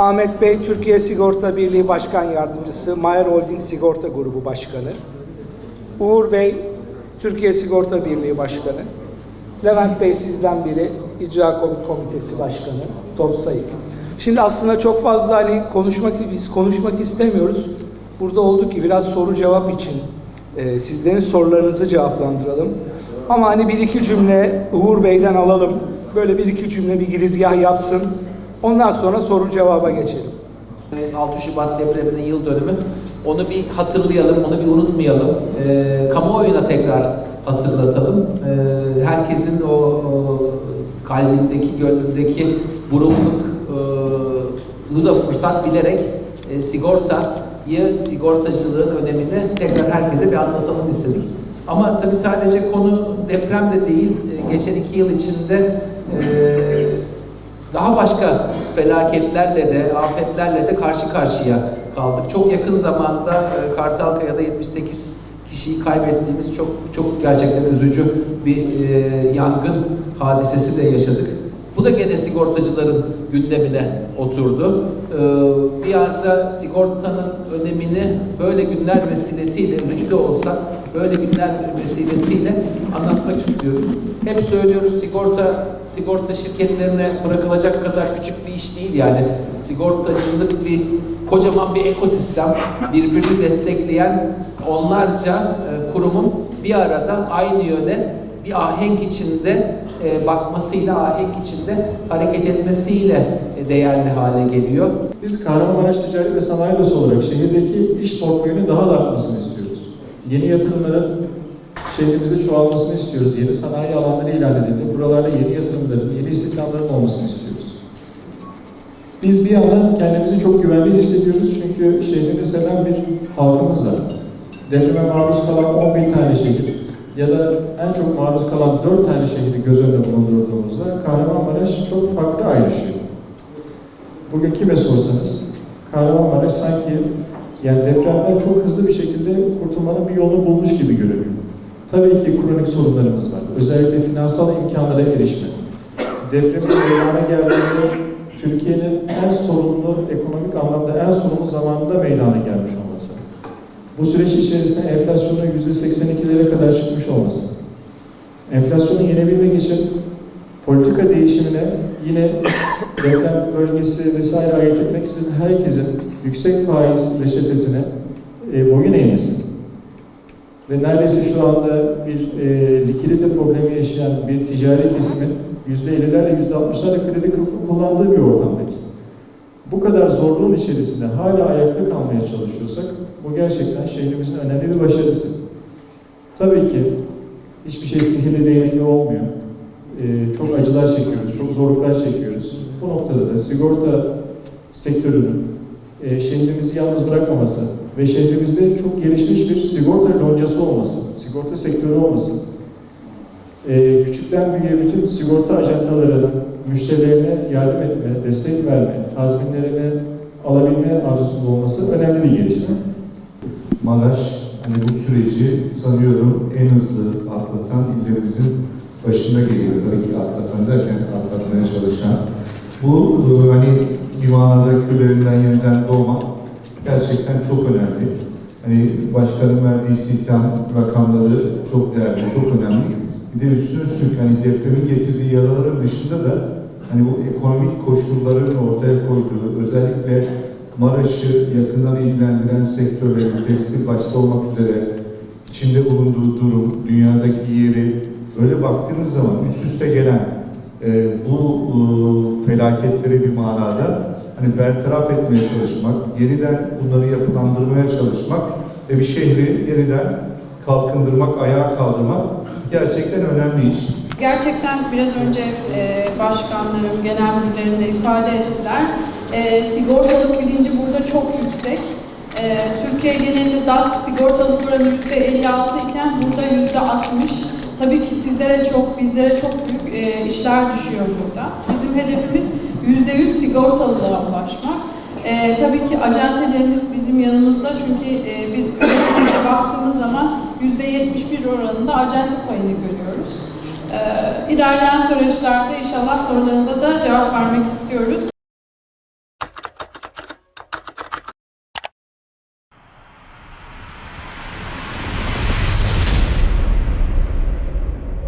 Ahmet Bey, Türkiye Sigorta Birliği Başkan Yardımcısı, Mayer Holding Sigorta Grubu Başkanı. Uğur Bey, Türkiye Sigorta Birliği Başkanı. Levent Bey sizden biri, İcra Kom- Komitesi Başkanı, Tom Sayık. Şimdi aslında çok fazla hani konuşmak, biz konuşmak istemiyoruz. Burada olduk ki biraz soru cevap için e, sizlerin sorularınızı cevaplandıralım. Ama hani bir iki cümle Uğur Bey'den alalım. Böyle bir iki cümle bir girizgah yapsın. Ondan sonra soru cevaba geçelim. 6 Şubat depreminin yıl dönümü. Onu bir hatırlayalım, onu bir unutmayalım. Ee, kamuoyuna tekrar hatırlatalım. Ee, herkesin o, o kalbindeki, gönlündeki burukluk e, da fırsat bilerek e, sigortayı, sigortacılığın önemini tekrar herkese bir anlatalım istedik. Ama tabii sadece konu deprem de değil. E, geçen iki yıl içinde e, daha başka felaketlerle de, afetlerle de karşı karşıya kaldık. Çok yakın zamanda e, Kartalkaya'da 78 kişiyi kaybettiğimiz çok çok gerçekten üzücü bir e, yangın hadisesi de yaşadık. Bu da gene sigortacıların gündemine oturdu. E, bir anda sigortanın önemini böyle günler vesilesiyle, üzücü de olsa böyle günler vesilesiyle anlatmak istiyoruz. Hep söylüyoruz sigorta sigorta şirketlerine bırakılacak kadar küçük bir iş değil yani. Sigortacılık bir kocaman bir ekosistem, birbirini destekleyen onlarca e, kurumun bir arada aynı yöne bir ahenk içinde e, bakmasıyla, ahenk içinde hareket etmesiyle e, değerli hale geliyor. Biz Kahramanmaraş Ticaret ve Sanayi Odası olarak şehirdeki iş portföyünün daha da artmasını istiyoruz. Yeni yatırımların şehrimizde çoğalmasını istiyoruz. Yeni sanayi alanları ilan edildi. Buralarda yeni yatırımların, yeni istihdamların olmasını istiyoruz. Biz bir yandan kendimizi çok güvenli hissediyoruz çünkü şehrini seven bir halkımız var. Depreme maruz kalan 11 tane şehir ya da en çok maruz kalan 4 tane şehri göz önünde bulundurduğumuzda Kahramanmaraş çok farklı ayrışıyor. Bugün kime sorsanız Kahramanmaraş sanki yani depremden çok hızlı bir şekilde kurtulmanın bir yolunu bulmuş gibi görünüyor. Tabii ki kronik sorunlarımız var. Özellikle finansal imkanlara erişme. Depremin meydana geldiğinde Türkiye'nin en sorunlu, ekonomik anlamda en sorunlu zamanında meydana gelmiş olması. Bu süreç içerisinde enflasyonun %82'lere kadar çıkmış olması. Enflasyonu yenebilmek için politika değişimine yine deprem bölgesi vesaire ayırt etmek için herkesin yüksek faiz reçetesine e, boyun eğmesi ve neredeyse şu anda bir e, likidite problemi yaşayan bir ticari kesimin %50'lerle %60'larla kredi kullandığı bir ortamdayız. Bu kadar zorluğun içerisinde hala ayakta kalmaya çalışıyorsak bu gerçekten şehrimizin önemli bir başarısı. Tabii ki hiçbir şey sihirli değnekli olmuyor. Ee, çok acılar çekiyoruz, çok zorluklar çekiyoruz. Bu noktada da sigorta sektörünün e, şehrimizi yalnız bırakmaması ve şehrimizde çok gelişmiş bir sigorta loncası olması, sigorta sektörü olması, e, küçükten büyüğe bütün sigorta ajantalarının müşterilerine yardım etme, destek verme, tazminlerini alabilme arzusunda olması önemli bir gelişme. Maraş hani bu süreci sanıyorum en hızlı atlatan illerimizin başına geliyor. Tabii ki atlatan derken atlatmaya çalışan. Bu e, hani manada küllerinden yeniden doğmak gerçekten çok önemli. Hani başkanın verdiği istihdam rakamları çok değerli, çok önemli. Bir de üstüne üstlük hani depremin getirdiği yaraların dışında da hani bu ekonomik koşulların ortaya koyduğu özellikle Maraş'ı yakından ilgilendiren sektörleri, tekstil başta olmak üzere içinde bulunduğu durum, dünyadaki yeri öyle baktığınız zaman üst üste gelen e, bu e, felaketleri bir manada hani bertaraf etmeye çalışmak, yeniden bunları yapılandırmaya çalışmak ve bir şehri yeniden kalkındırmak, ayağa kaldırmak gerçekten önemli iş. Gerçekten biraz önce e, başkanlarım, genel müdürlerim de ifade ettiler. E, sigortalık bilinci burada çok yüksek. E, Türkiye genelinde DAS sigortalık oranı %56 iken burada %60. Tabii ki sizlere çok, bizlere çok büyük e, işler düşüyor burada. Bizim hedefimiz %100 sigortalılığa ulaşmak. E, tabii ki acentelerimiz bizim yanımızda çünkü e, biz baktığımız zaman %71 oranında acente payını görüyoruz. Ee, ilerleyen süreçlerde inşallah sorularınıza da cevap vermek istiyoruz.